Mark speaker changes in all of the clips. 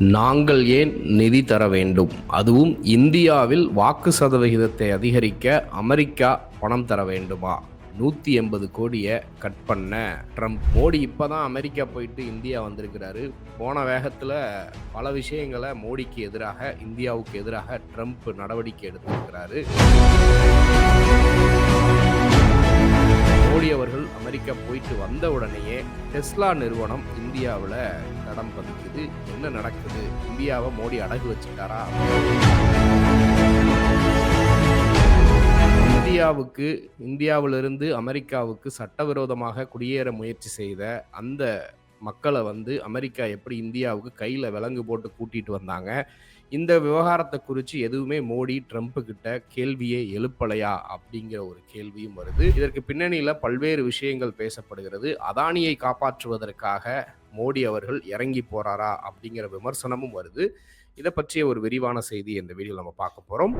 Speaker 1: நாங்கள் ஏன் நிதி தர வேண்டும்? அதுவும் இந்தியாவில் வாக்கு சதவிகிதத்தை அதிகரிக்க அமெரிக்கா பணம் தர வேண்டுமா? நூற்றி எண்பது கோடியை கட் பண்ண. ட்ரம்ப் மோடி இப்போ தான் அமெரிக்கா போயிட்டு இந்தியா வந்திருக்கிறாரு. போன வேகத்தில் பல விஷயங்களை மோடிக்கு எதிராக இந்தியாவுக்கு எதிராக ட்ரம்ப் நடவடிக்கை எடுத்திருக்கிறாரு. டெஸ்லா நிறுவனம் இந்தியாவில் நடம் பதிக்குது. என்ன நடக்குது? இந்தியாவை மோடி அடகு வச்சுட்டாரா? இந்தியாவுக்கு இந்தியாவிலிருந்து அமெரிக்காவுக்கு சட்டவிரோதமாக குடியேற முயற்சி செய்த அந்த மக்களை வந்து அமெரிக்கா எப்படி இந்தியாவுக்கு கையில் விலங்கு போட்டு கூட்டிகிட்டு வந்தாங்க? இந்த விவகாரத்தை குறித்து எதுவுமே மோடி ட்ரம்ப் கிட்ட கேள்வியே எழுப்பலையா அப்படிங்கிற ஒரு கேள்வியும் வருது. இதற்கு பின்னணியில் பல்வேறு விஷயங்கள் பேசப்படுகிறது. அதானியை காப்பாற்றுவதற்காக மோடி அவர்கள் இறங்கி போறாரா அப்படிங்கிற விமர்சனமும் வருது. இதை பற்றிய ஒரு விரிவான செய்தி இந்த வீடியோ நம்ம பார்க்க போறோம்.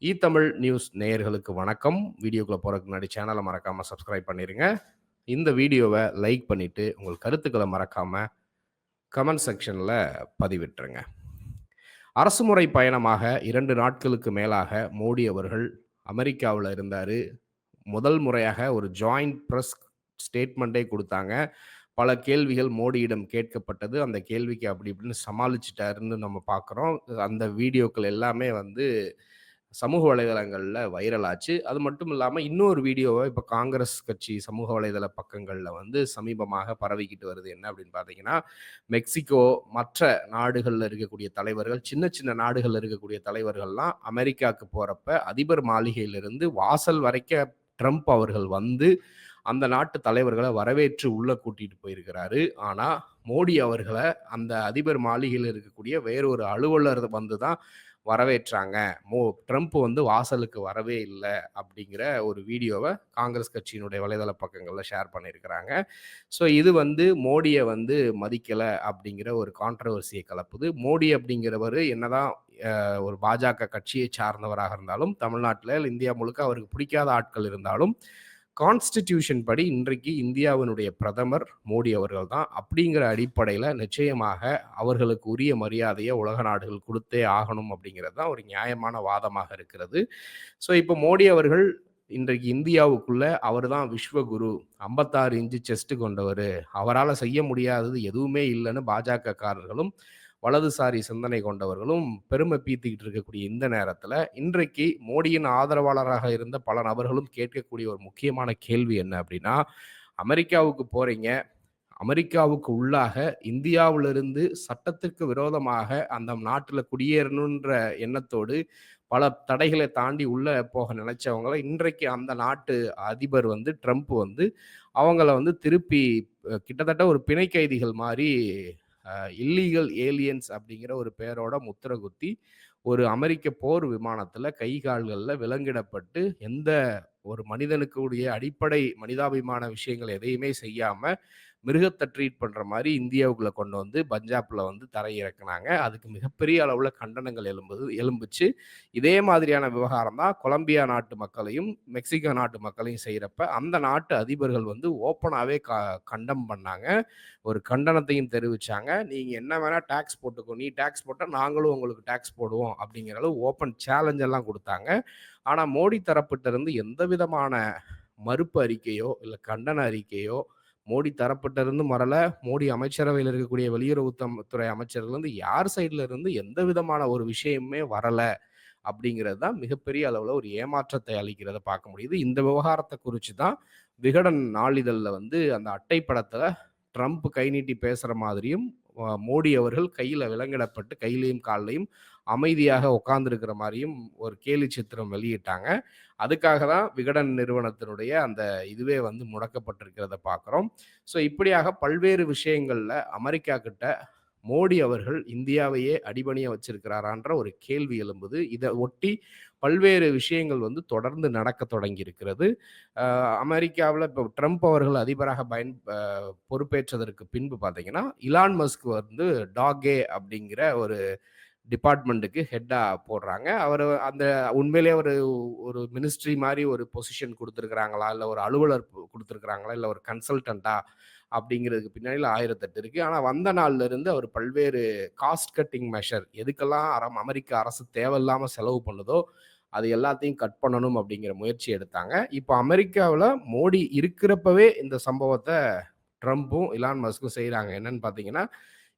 Speaker 1: இ தமிழ் நியூஸ் நேயர்களுக்கு வணக்கம். வீடியோக்குள்ள போறதுக்கு முன்னாடி சேனலை மறக்காம சப்ஸ்கிரைப் பண்ணிருங்க. இந்த வீடியோவை லைக் பண்ணிட்டு உங்கள் கருத்துக்களை மறக்காம கமெண்ட் செக்ஷனில் பதிவிட்டுருங்க. அரசுமுறை பயணமாக இரண்டு நாட்களுக்கு மேலாக மோடி அவர்கள் அமெரிக்காவில் இருந்தார். முதல் முறையாக ஒரு ஜாயிண்ட் ப்ரெஸ் ஸ்டேட்மெண்ட்டே கொடுத்தாங்க. பல கேள்விகள் மோடியிடம் கேட்கப்பட்டது. அந்த கேள்விக்கு அப்படி இப்படின்னு சமாளிச்சிட்டாருன்னு நம்ம பார்க்குறோம் அந்த வீடியோக்கள் எல்லாமே வந்து சமூக வலைதளங்களில் வைரல் ஆச்சு. அது மட்டும் இல்லாமல் இன்னொரு வீடியோவை இப்போ காங்கிரஸ் கட்சி சமூக வலைதள பக்கங்களில் வந்து சமீபமாக பரவிக்கிட்டு வருது. என்ன அப்படின்னு பார்த்தீங்கன்னா மெக்சிகோ மற்ற நாடுகளில் இருக்கக்கூடிய தலைவர்கள் சின்ன சின்ன நாடுகளில் இருக்கக்கூடிய தலைவர்கள்லாம் அமெரிக்காவுக்கு போகிறப்ப அதிபர் மாளிகையிலிருந்து வாசல் வரைக்கும் ட்ரம்ப் அவர்கள் வந்து அந்த நாட்டு தலைவர்களை வரவேற்று உள்ள கூட்டிட்டு போயிருக்கிறாரு. ஆனால் மோடி அவர்களை அந்த அதிபர் மாளிகையில் இருக்கக்கூடிய வேறொரு அலுவலர் வந்து தான் வரவேற்றாங்க. மோ ட்ரம்ப் வந்து வாசலுக்கு வரவே இல்லை அப்படிங்கிற ஒரு வீடியோவை காங்கிரஸ் கட்சியினுடைய வலைதள பக்கங்களில் ஷேர் பண்ணியிருக்கிறாங்க. ஸோ இது வந்து மோடியை வந்து மதிக்கலை அப்படிங்கிற ஒரு கான்ட்ரவர்சியை கலப்புது. மோடி அப்படிங்கிறவர் என்னதான் ஒரு பாஜக கட்சியை சார்ந்தவராக இருந்தாலும் தமிழ்நாட்டில் இந்தியா முழுக்க அவருக்கு பிடிக்காத ஆட்கள் இருந்தாலும் கான்ஸ்டிடியூஷன் படி இன்றைக்கு இந்தியாவினுடைய பிரதமர் மோடி அவர்கள் தான் அப்படிங்கிற அடிப்படையில் நிச்சயமாக அவர்களுக்கு உரிய மரியாதையை உலக நாடுகள் கொடுத்தே ஆகணும் அப்படிங்கிறது தான் ஒரு நியாயமான வாதமாக இருக்கிறது. ஸோ இப்போ மோடி அவர்கள் இன்றைக்கு இந்தியாவுக்குள்ள அவர் தான் விஸ்வகுரு. ஐம்பத்தாறு இன்ச்சு செஸ்ட் கொண்டவர். அவரால் செய்ய முடியாதது எதுவுமே இல்லைன்னு பாஜக காரர்களும் வலதுசாரி சிந்தனை கொண்டவர்களும் பெருமை பீத்திக்கிட்டு இருக்கக்கூடிய இந்த நேரத்தில் இன்றைக்கு மோடியின் ஆதரவாளராக இருந்த பல நபர்களும் கேட்கக்கூடிய ஒரு முக்கியமான கேள்வி என்ன அப்படின்னா அமெரிக்காவுக்கு போறீங்க அமெரிக்காவுக்கு உள்ளாக இந்தியாவிலிருந்து சட்டத்திற்கு விரோதமாக அந்த நாட்டில் குடியேறணுன்ற எண்ணத்தோடு பல தடைகளை தாண்டி உள்ளே போக நினைச்சவங்கள இன்றைக்கு அந்த நாட்டு அதிபர் வந்து ட்ரம்ப் வந்து அவங்கள வந்து திருப்பி கிட்டத்தட்ட ஒரு பிணை கைதிகள் மாதிரி இல்லீகல் ஏலியன்ஸ் அப்படிங்கிற ஒரு பேரோட முத்திர குத்தி ஒரு அமெரிக்க போர் விமானத்தில் கை கால்களில் விலங்கிடப்பட்டு எந்த ஒரு மனிதனுக்குடைய அடிப்படை மனிதாபிமான விஷயங்கள் எதையுமே செய்யாமல் மிருகத்தை ட்ரீட் பண்ணுற மாதிரி இந்தியாவுக்குள்ளே கொண்டு வந்து பஞ்சாப்பில் வந்து தரையிறக்குனாங்க. அதுக்கு மிகப்பெரிய அளவில் கண்டனங்கள் எழும்புது எழும்புச்சு. இதே மாதிரியான விவகாரம் தான் கொலம்பியா நாட்டு மக்களையும் மெக்சிகோ நாட்டு மக்களையும் செய்கிறப்ப அந்த நாட்டு அதிபர்கள் வந்து ஓப்பனாகவே க கண்டம் பண்ணாங்க. ஒரு கண்டனத்தையும் தெரிவித்தாங்க நீங்கள் என்ன வேணால் டேக்ஸ் போட்டுக்கோ நீ டேக்ஸ் போட்டால் நாங்களும் உங்களுக்கு டேக்ஸ் போடுவோம் அப்படிங்கிற அளவு ஓப்பன் சேலஞ்ச் எல்லாம் கொடுத்தாங்க. ஆனால் மோடி தரப்பிட்ட இருந்து எந்த விதமான மறுப்பு அறிக்கையோ இல்லை கண்டன அறிக்கையோ மோடி தரப்பட்டிருந்து மறல. மோடி அமைச்சரவையில் இருக்கக்கூடிய வெளியுறவுத்துறை அமைச்சர்லேருந்து யார் சைட்ல இருந்து எந்த விதமான ஒரு விஷயமே வரல அப்படிங்கிறது தான் மிகப்பெரிய அளவில் ஒரு ஏமாற்றத்தை அளிக்கிறத பார்க்க முடியுது. இந்த விவகாரத்தை குறித்து தான் விகடன் நாளிதழில் வந்து அந்த அட்டை படத்தில் ட்ரம்ப் கை நீட்டி பேசுகிற மாதிரியும் மோடி அவர்கள் கையில் விலங்கிடப்பட்டு கையிலையும் கால்லையும் அமைதியாக உட்கார்ந்துருக்கிற மாதிரியும் ஒரு கேலி சித்திரம் வெளியிட்டாங்க. அதுக்காக தான் விகடன் நிறுவனத்தினுடைய அந்த இதுவே வந்து முடக்கப்பட்டிருக்கிறத பார்க்குறோம் ஸோ இப்படியாக பல்வேறு விஷயங்களில் அமெரிக்கா கிட்ட மோடி அவர்கள் இந்தியாவையே அடிபணியாக வச்சிருக்கிறாரான்ற ஒரு கேள்வி எழும்புது. இதை ஒட்டி பல்வேறு விஷயங்கள் வந்து தொடர்ந்து நடக்க தொடங்கி இருக்கிறது அமெரிக்காவில் இப்போ ட்ரம்ப் அவர்கள் அதிபராக பயன் பொறுப்பேற்றதற்கு பின்பு பார்த்தீங்கன்னா இலான் மஸ்க் வந்து டாகே அப்படிங்கிற ஒரு டிபார்ட்மெண்ட்டுக்கு ஹெட்டாக போடுறாங்க. அவர் அந்த உண்மையிலே ஒரு ஒரு மினிஸ்ட்ரி மாதிரி ஒரு பொசிஷன் கொடுத்துருக்குறாங்களா? இல்லை ஒரு அலுவலர் கொடுத்துருக்குறாங்களா? இல்லை ஒரு கன்சல்டண்ட்டா அப்படிங்கிறதுக்கு பின்னாடியில் ஆயிரத்தெட்டு இருக்குது ஆனால் வந்த நாள்ல இருந்து அவர் பல்வேறு காஸ்ட் கட்டிங் மெஷர் எதுக்கெல்லாம் அரம் அமெரிக்க அரசு தேவையில்லாமல் செலவு பண்ணுதோ, அது எல்லாத்தையும் கட் பண்ணணும் அப்படிங்கிற முயற்சி எடுத்தாங்க. இப்போ அமெரிக்காவில் மோடி இருக்கிறப்பவே இந்த சம்பவத்தை ட்ரம்ப்பும் இலான் மஸ்க்கும் செய்கிறாங்க என்னன்னு பார்த்தீங்கன்னா,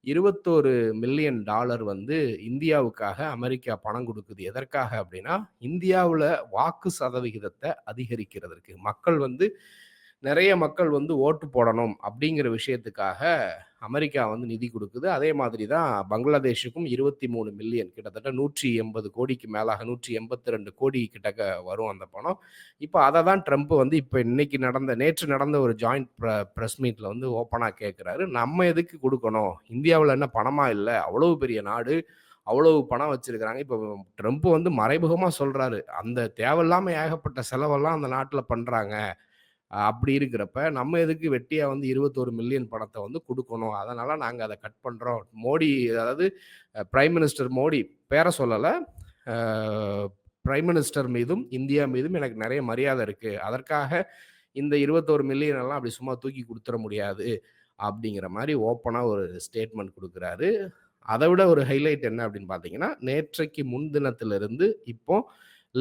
Speaker 1: 21 மில்லியன் டாலர் வந்து இந்தியாவுக்காக அமெரிக்கா பணம் கொடுக்குது. எதற்காக அப்படின்னா, இந்தியாவில் வாக்கு சதவிகிதத்தை அதிகரிக்கிறதுக்கு. மக்கள் வந்து நிறைய மக்கள் வந்து ஓட்டு போடணும் அப்படிங்கிற விஷயத்துக்காக அமெரிக்கா வந்து நிதி கொடுக்குது அதே மாதிரி தான் பங்களாதேஷுக்கும் 23 மில்லியன் கிட்டத்தட்ட 180 கோடிக்கு மேலாக 182 கோடி கிட்டக்க வரும் அந்த பணம். இப்போ அதை தான் ட்ரம்ப் வந்து இப்போ இன்னைக்கு நடந்த நேற்று நடந்த ஒரு ஜாயிண்ட் ப்ர ப்ரெஸ் மீட்டில் வந்து ஓப்பனாக கேட்குறாரு நம்ம எதுக்கு கொடுக்கணும் இந்தியாவில் என்ன பணமா இல்லை அவ்வளவு பெரிய நாடு. அவ்வளவு பணம் வச்சிருக்கிறாங்க. இப்போ ட்ரம்ப் வந்து மறைமுகமாக சொல்கிறாரு அந்த தேவையில்லாமல் ஏகப்பட்ட செலவெல்லாம் அந்த நாட்டில் பண்ணுறாங்க அப்படி இருக்கிறப்ப, நம்ம எதுக்கு வெட்டியா வந்து 21 மில்லியன் பணத்தை வந்து கொடுக்கணும் அதனால நாங்க அதை கட் பண்றோம். மோடி அதாவது பிரைம் மினிஸ்டர் மோடி பேரை சொல்லல. பிரைம் மினிஸ்டர் மீதும், இந்தியா மீதும் எனக்கு நிறைய மரியாதை இருக்கு. அதற்காக இந்த 21 மில்லியன் எல்லாம் அப்படி சும்மா தூக்கி கொடுத்துட முடியாது. அப்படிங்கிற மாதிரி ஓப்பனாக ஒரு ஸ்டேட்மெண்ட் கொடுக்குறாரு அதை விட ஒரு ஹைலைட் என்ன அப்படின்னு பார்த்தீங்கன்னா, நேற்றைக்கு முன்தினத்திலிருந்து இப்போ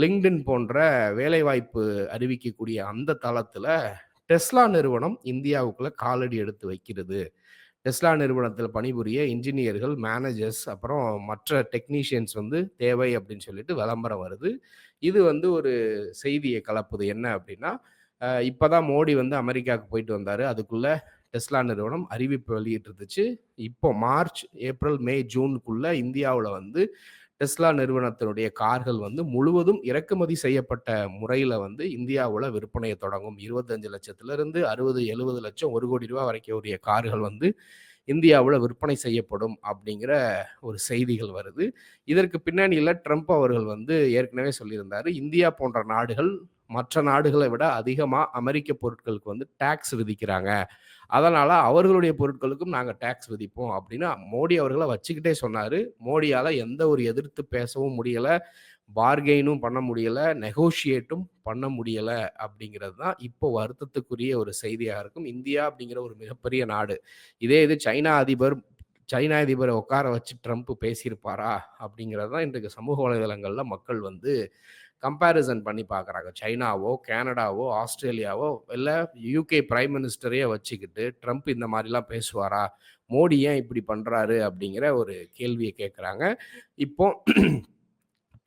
Speaker 1: லிங்க்டின் போன்ற வேலைவாய்ப்பு அறிவிக்கக்கூடிய அந்த தளத்தில் டெஸ்லா நிறுவனம் இந்தியாவுக்குள்ள காலடி எடுத்து வைக்கிறது. டெஸ்லா நிறுவனத்தில் பணிபுரிய இன்ஜினியர்கள், மேனேஜர்ஸ் அப்புறம் மற்ற டெக்னீஷியன்ஸ் வந்து தேவை அப்படின்னு சொல்லிட்டு விளம்பரம் வருது. இது வந்து ஒரு செய்தியை கலப்புது. என்ன அப்படின்னா, இப்போ தான் மோடி வந்து அமெரிக்காவுக்கு போயிட்டு வந்தார் அதுக்குள்ளே டெஸ்லா நிறுவனம் அறிவிப்பு வெளியிட்டிருந்துச்சு. இப்போ மார்ச், ஏப்ரல், மே, ஜூனுக்குள்ளே இந்தியாவில் வந்து டெஸ்லா நிறுவனத்தினுடைய கார்கள் வந்து முழுவதும் இறக்குமதி செய்யப்பட்ட முறையில வந்து இந்தியாவுல விற்பனையை தொடங்கும். 25,00,000லிருந்து 60, 70 லட்சம் ஒரு கோடி ரூபா வரைக்கும் உரிய கார்கள் வந்து இந்தியாவில் விற்பனை செய்யப்படும் அப்படிங்கிற ஒரு செய்திகள் வருது. இதற்கு பின்னணியில் ட்ரம்ப் அவர்கள் வந்து ஏற்கனவே சொல்லியிருந்தார் இந்தியா போன்ற நாடுகள் மற்ற நாடுகளை விட அதிகமாக அமெரிக்க பொருட்களுக்கு வந்து டேக்ஸ் விதிக்கிறாங்க. அதனால் அவர்களுடைய பொருட்களுக்கும் நாங்கள் டேக்ஸ் விதிப்போம் அப்படின்னு மோடி அவர்களை வச்சுக்கிட்டே சொன்னார் மோடியால் எந்த ஒரு எதிர்த்து பேசவும் முடியலை பார்கெயினும் பண்ண முடியலை நெகோஷியேட்டும் பண்ண முடியலை அப்படிங்கிறது தான் இப்போ வருத்தத்துக்குரிய ஒரு செய்தியாக இருக்கும். இந்தியா அப்படிங்கிற ஒரு மிகப்பெரிய நாடு. இதே இது சைனா அதிபர் சைனா அதிபரை உட்கார வச்சு ட்ரம்ப் பேசியிருப்பாரா? அப்படிங்கிறது தான் இன்றைக்கு சமூக வலைதளங்களில் மக்கள் வந்து கம்பேரிசன் பண்ணி பார்க்குறாங்க. சைனாவோ, கனடாவோ, ஆஸ்திரேலியாவோ இல்லை யுகே பிரைம் மினிஸ்டரையே வச்சுக்கிட்டு ட்ரம்ப் இந்த மாதிரிலாம் பேசுவாரா? மோடி ஏன் இப்படி பண்ணுறாரு அப்படிங்கிற ஒரு கேள்வியை கேட்குறாங்க. இப்போ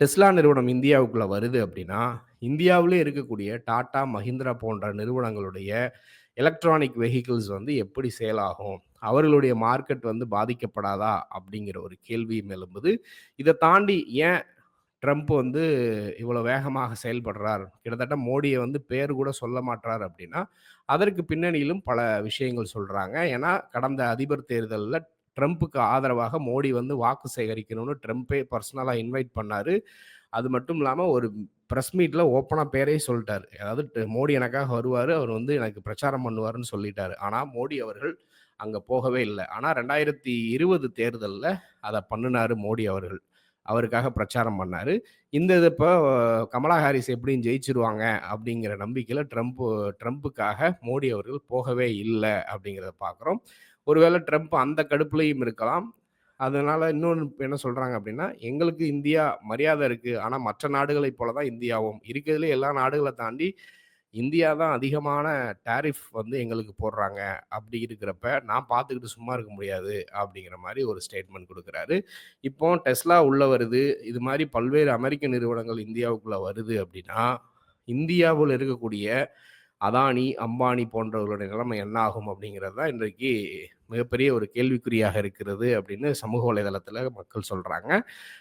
Speaker 1: டெஸ்லா நிறுவனம் இந்தியாவுக்குள்ளே வருது அப்படின்னா, இந்தியாவிலே இருக்கக்கூடிய டாடா, மஹிந்திரா போன்ற நிறுவனங்களுடைய எலக்ட்ரானிக் வெஹிக்கிள்ஸ் வந்து எப்படி சேல் ஆகும்? அவர்களுடைய மார்க்கெட் வந்து பாதிக்கப்படாதா? அப்படிங்கிற ஒரு கேள்வியும் எழும்புது. இதை தாண்டி ஏன் ட்ரம்ப் வந்து இவ்வளோ வேகமாக செயல்படுறார்? கிட்டத்தட்ட மோடியை வந்து பேர் கூட சொல்ல மாட்றார் அப்படின்னா, அதற்கு பின்னணியிலும் பல விஷயங்கள் சொல்கிறாங்க ஏன்னா, கடந்த அதிபர் தேர்தலில் ட்ரம்ப்புக்கு ஆதரவாக மோடி வந்து வாக்கு சேகரிக்கணும்னு ட்ரம்ப்பே பர்சனலாக இன்வைட் பண்ணார். அது மட்டும் இல்லாமல் ஒரு ப்ரெஸ் மீட்டில் ஓப்பனாக பேரே சொல்லிட்டார். அதாவது மோடி எனக்காக வருவார் அவர் வந்து எனக்கு பிரச்சாரம் பண்ணுவாருன்னு சொல்லிட்டார். ஆனால் மோடி அவர்கள் அங்கே போகவே இல்லை. ஆனால் ரெண்டாயிரத்தி இருபது தேர்தலில் அதை பண்ணுனாரு மோடி அவர்கள். அவருக்காக பிரச்சாரம் பண்ணார் இந்த இது இப்போ கமலா ஹாரிஸ் எப்படியும் ஜெயிச்சிருவாங்க அப்படிங்கிற நம்பிக்கையில் ட்ரம்ப் ட்ரம்ப்புக்காக மோடி அவர்கள் போகவே இல்லை அப்படிங்கிறத பார்க்குறோம். ஒருவேளை ட்ரம்ப் அந்த கடுப்புலையும் இருக்கலாம். அதனால இன்னொன்று என்ன சொல்கிறாங்க அப்படின்னா, எங்களுக்கு இந்தியா மரியாதை இருக்குது ஆனால் மற்ற நாடுகளைப் போல தான் இந்தியாவும். இருக்கிறதுலே எல்லா நாடுகள தாண்டி இந்தியா தான் அதிகமான டாரிஃப் வந்து எங்களுக்கு போடுறாங்க. அப்படி இருக்கிறப்ப நான் பார்த்துக்கிட்டு சும்மா இருக்க முடியாது அப்படிங்கிற மாதிரி ஒரு ஸ்டேட்மெண்ட் கொடுக்குறாரு இப்போ டெஸ்லா உள்ளே வருது. இது மாதிரி பல்வேறு அமெரிக்க நிறுவனங்கள் இந்தியாவுக்குள்ளே வருது அப்படின்னா, இந்தியாவில் இருக்கக்கூடிய அதானி, அம்பானி போன்றவர்களுடைய நிலைமை என்ன ஆகும் அப்படிங்கிறது தான் இன்றைக்கு மிகப்பெரிய ஒரு கேள்விக்குறியாக இருக்கிறது அப்படின்னு சமூக வலைதளத்தில் மக்கள் சொல்கிறாங்க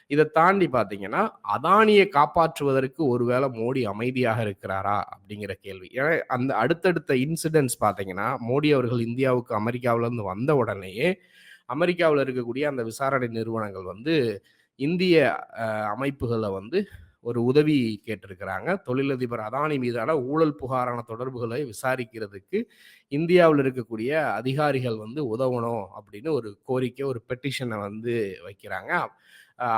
Speaker 1: இதை தாண்டி பார்த்தீங்கன்னா, அதானியை காப்பாற்றுவதற்கு ஒருவேளை மோடி அமைதியாக இருக்கிறாரா? அப்படிங்கிற கேள்வி. ஏன்னா அந்த அடுத்தடுத்த இன்சிடென்ட்ஸ் பார்த்தீங்கன்னா, மோடி அவர்கள் இந்தியாவுக்கு அமெரிக்காவிலேருந்து வந்த உடனேயே, அமெரிக்காவில் இருக்கக்கூடிய அந்த விசாரணை நிறுவனங்கள் வந்து இந்திய அமைப்புகளை வந்து ஒரு உதவி கேட்டிருக்கிறாங்க. தொழிலதிபர் அதானி மீதான ஊழல் புகாரான தொடர்புகளை விசாரிக்கிறதுக்கு இந்தியாவில் இருக்கக்கூடிய அதிகாரிகள் வந்து உதவணும் அப்படின்னு ஒரு கோரிக்கை, ஒரு பெட்டிஷனை வந்து வைக்கிறாங்க.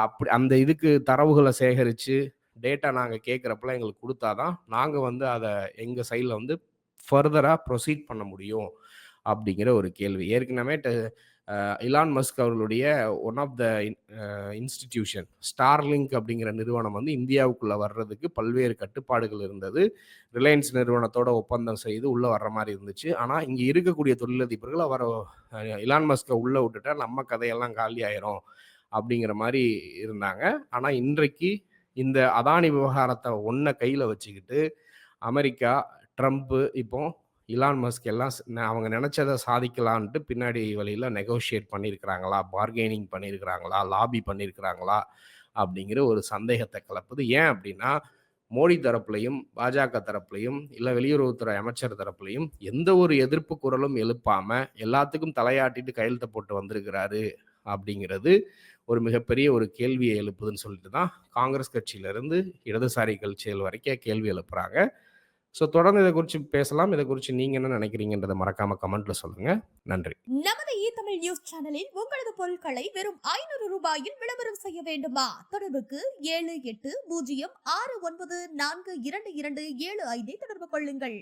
Speaker 1: அப்படி அந்த இதுக்கு தரவுகளை சேகரித்து டேட்டா நாங்கள் கேட்குறப்பெல்லாம் எங்களுக்கு கொடுத்தாதான் நாங்கள் வந்து அதை எங்கள் சைடில் வந்து ஃபர்தராக ப்ரொசீட் பண்ண முடியும். அப்படிங்கிற ஒரு கேள்வி. ஏற்கனவே ட இலான் மஸ்க் அவர்களுடைய one of the institution Starlink அப்படிங்கிற நிறுவனம் வந்து இந்தியாவுக்குள்ளே வர்றதுக்கு பல்வேறு கட்டுப்பாடுகள் இருந்தது. ரிலையன்ஸ் நிறுவனத்தோட ஒப்பந்தம் செய்து உள்ளே வர்ற மாதிரி இருந்துச்சு. ஆனால் இங்கே இருக்கக்கூடிய தொழிலதிபர்கள் அவர இலான் மஸ்கை உள்ளே விட்டுட்டா நம்ம கதையெல்லாம் காலி ஆயிரும் அப்படிங்கிற மாதிரி இருந்தாங்க. ஆனால் இன்றைக்கு இந்த அதானி விவகாரத்தை ஒன்றை கையில் வச்சுக்கிட்டு, அமெரிக்கா, ட்ரம்ப்பு இப்போ இலான் மஸ்க் எல்லாம் அவங்க நெனச்சத சாதிக்கலான்ட்டு பின்னாடி வழியில் நெகோஷியேட் பண்ணியிருக்கிறாங்களா? பார்கெனிங் பண்ணியிருக்கிறாங்களா? லாபி பண்ணியிருக்கிறாங்களா? அப்படிங்கிற ஒரு சந்தேகத்தை கலப்புது ஏன் அப்படின்னா, மோடி தரப்புலையும் பாஜக தரப்புலையும் இல்லை வெளியுறவுத்துறை அமைச்சர் தரப்புலையும் எந்த ஒரு எதிர்ப்பு குரலும் எழுப்பாமல் எல்லாத்துக்கும் தலையாட்டிட்டு கையெழுத்த போட்டு வந்திருக்கிறாரு அப்படிங்கிறது ஒரு மிகப்பெரிய ஒரு கேள்வியை எழுப்புதுன்னு சொல்லிட்டு தான் காங்கிரஸ் கட்சியிலேருந்து இடதுசாரி கட்சிகள் வரைக்கும் கேள்வி எழுப்புறாங்க. ஸோ தொடர்ந்து இதை குறித்து பேசலாம். இதை குறித்து நீங்கள் என்ன நினைக்கிறீங்கன்றதை மறக்காம கமெண்ட்ல சொல்லுங்க. நன்றி.
Speaker 2: நமது இ தமிழ் நியூஸ் சேனலில் உங்களது பொருட்களை வெறும் ஐநூறு ரூபாயில் விளம்பரம் செய்ய வேண்டுமா தொடர்புக்கு ஏழு எட்டு பூஜ்ஜியம் ஆறு ஒன்பது நான்கு இரண்டு இரண்டு ஏழு ஐந்தை தொடர்பு கொள்ளுங்கள்